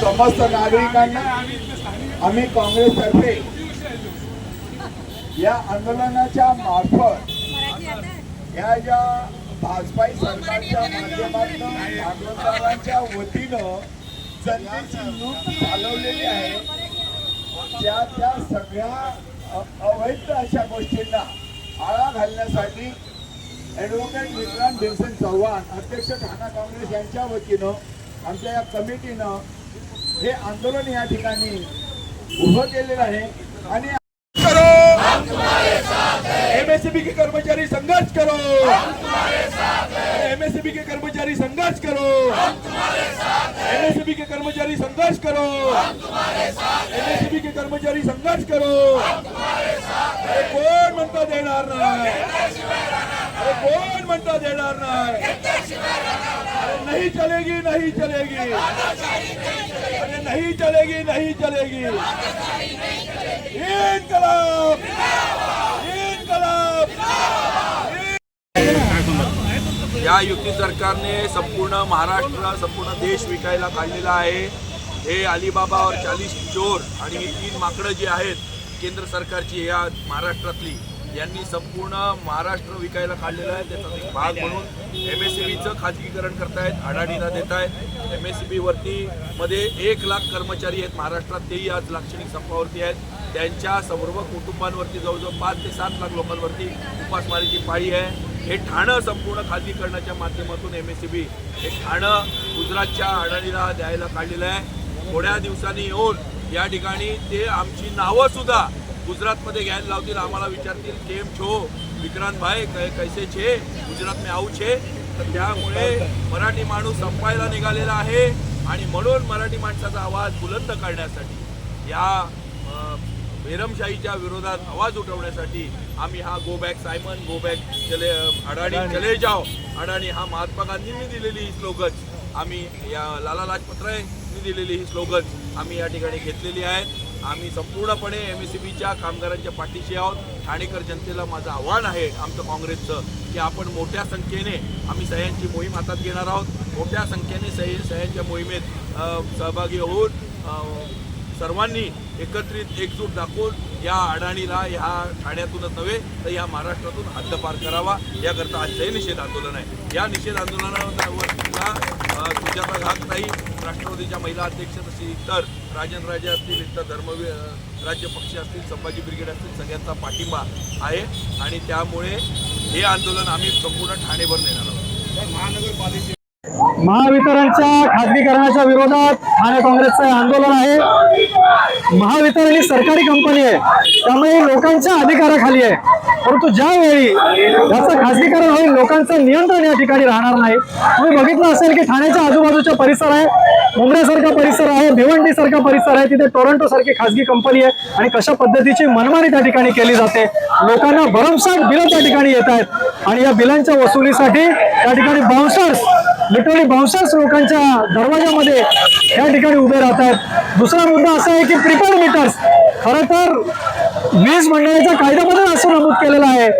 समस्त नागरिकांना आम्ही काँग्रेसतर्फे या आंदोलनाच्या मार्फत या ज्या भाजपाई सरकारच्या माध्यमातून भागवतारांच्या वतीनं जनतेची लूट चालवलेली आहे त्या त्या सगळ्या अवैध अशा गोष्टींना आळा घालण्यासाठी ॲडव्होकेट विक्रांत भीमसेन चव्हाण अध्यक्ष ठाणा काँग्रेस यांच्या वतीनं या कमिटीनं हे आंदोलन या ठिकाणी उभं केलेलं आहे. एमएससीबी के कर्मचारी संघर्ष करो. एमएससीबी के कर्मचारी संघर्ष करो. एमएससीबी के कर्मचारी संघर्ष करो. एमएससीबी के कर्मचारी संघर्ष करो. कोण म्हणता देणार नाही? कोण म्हणता देणार नाही? नहीं चलेगी नहीं चलेगी. अरे नहीं चलेगी नहीं चलेगी. इनकलाब! इनकलाब! या युती सरकारने संपूर्ण महाराष्ट्र संपूर्ण देश विकायला काढलेला आहे. हे अलिबाबावर चाळीस चालीस चोर आणि ही तीन माकडं जी आहेत केंद्र सरकारची या महाराष्ट्रातली. यांनी संपूर्ण महाराष्ट्र विकायला काढलेलं आहे. त्याचा एक भाग म्हणून एम एस सी बीचं खाजगीकरण करतायत अडाणीला देत आहेत एम एस सी बीवरती मध्ये एक लाख कर्मचारी आहेत महाराष्ट्रात. तेही आज लाक्षणिक संपावरती आहेत. त्यांच्या सर्व कुटुंबांवरती जवळजवळ पाच ते सात लाख लोकांवरती उपासमारीची पाळी आहे. हे ठाणं संपूर्ण खाजगीकरणाच्या माध्यमातून एम एस सी बी हे ठाणं गुजरातच्या अडाणीला द्यायला काढलेलं आहे. थोड्या दिवसांनी येऊन या ठिकाणी ते आमची नावं सुद्धा गुजरातमध्ये घ्यायला लावतील आम्हाला विचारतील केम छो विक्रांत भाई कै कैसे छे? गुजरात में आऊ छे? तर त्यामुळे मराठी माणूस संपायला निघालेला आहे आणि म्हणून मराठी माणसाचा आवाज बुलंद करण्यासाठी या बेरमशाहीच्या विरोधात आवाज उठवण्यासाठी आम्ही हा go back Simon go back चले अडाणी चले जाओ. अडाणी हा महात्मा गांधींनी दिलेली ही स्लोगन. आम्ही या लाला लाजपत रायनी दिलेली ही स्लोगन आम्ही या ठिकाणी घेतलेली आहेत आम्ही संपूर्णपणे एम एस सी बीच्या कामगारांच्या पाठीशी आहोत. ठाणेकर जनतेला माझं आव्हान आहे आमचं काँग्रेसचं की आपण मोठ्या संख्येने आम्ही सह्यांची मोहीम हातात घेणार आहोत. मोठ्या संख्येने सह्य सह्यांच्या मोहिमेत सहभागी होऊन सर्वांनी एकत्रित एकजूट दाखवून या अडाणीला ह्या ठाण्यातूनच नव्हे तर या महाराष्ट्रातून हद्दपार करावा. याकरता आजचं निषेध आंदोलन आहे. या निषेध आंदोलनावर सुद्धा सुजाता घागताई राष्ट्रवादीच्या महिला अध्यक्ष तशी इतर राजन राजे असतील इतर धर्मवी राज्य पक्ष असतील संभाजी ब्रिगेड असतील सगळ्यांचा पाठिंबा आहे. आणि त्यामुळे हे आंदोलन आम्ही संपूर्ण ठाणेभर नेणार आहोत. महावितरणच्या खाजगीकरणाच्या विरोधात ठाणे काँग्रेसचं आंदोलन आहे. महावितरण ही सरकारी कंपनी आहे. त्यामुळे लोकांच्या अधिकाराखाली आहे. परंतु ज्यावेळी याचं खाजगीकरण होईल लोकांचं नियंत्रण या ठिकाणी राहणार नाही. तुम्ही बघितलं असेल की ठाण्याच्या आजूबाजूचा परिसर आहे. मुंबईसारखा परिसर आहे भिवंडीसारखा परिसर आहे. तिथे टोरंटो सारखी खाजगी कंपनी आहे आणि कशा पद्धतीची मनमानी त्या ठिकाणी केली जाते. लोकांना भरमसाठ बिलं त्या ठिकाणी येत आहेत. आणि या बिलांच्या वसुलीसाठी त्या ठिकाणी बाउन्सर्स लिटरली बाउन्सर्स लोकांच्या दरवाजामध्ये या ठिकाणी उभे राहतात दुसरा मुद्दा असा आहे की प्रिपेड मीटर्स खरं तर वीज मंडळाच्या कायद्यामध्ये असं नमूद केलेलं आहे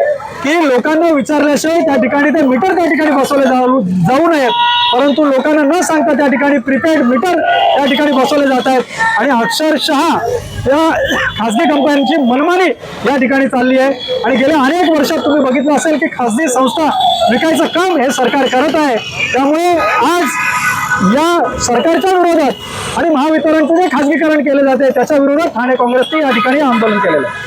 की लोकांना विचारल्याशिवाय त्या ठिकाणी ते मीटर त्या ठिकाणी बसवले जाऊ जाऊ नयेत. परंतु लोकांना न सांगता त्या ठिकाणी प्रीपेड मीटर त्या ठिकाणी बसवले जात आहेत. आणि अक्षरशः या खासगी कंपन्यांची मनमानी या ठिकाणी चालली आहे. आणि गेल्या अनेक वर्षात तुम्ही बघितलं असेल की खासगी संस्था विकायचं काम हे सरकार करत आहे. त्यामुळे आज या सरकारच्या विरोधात आणि महावितरणचं जे खासगीकरण केले जाते त्याच्या विरोधात ठाणे काँग्रेसने या ठिकाणी आंदोलन केलेलं आहे.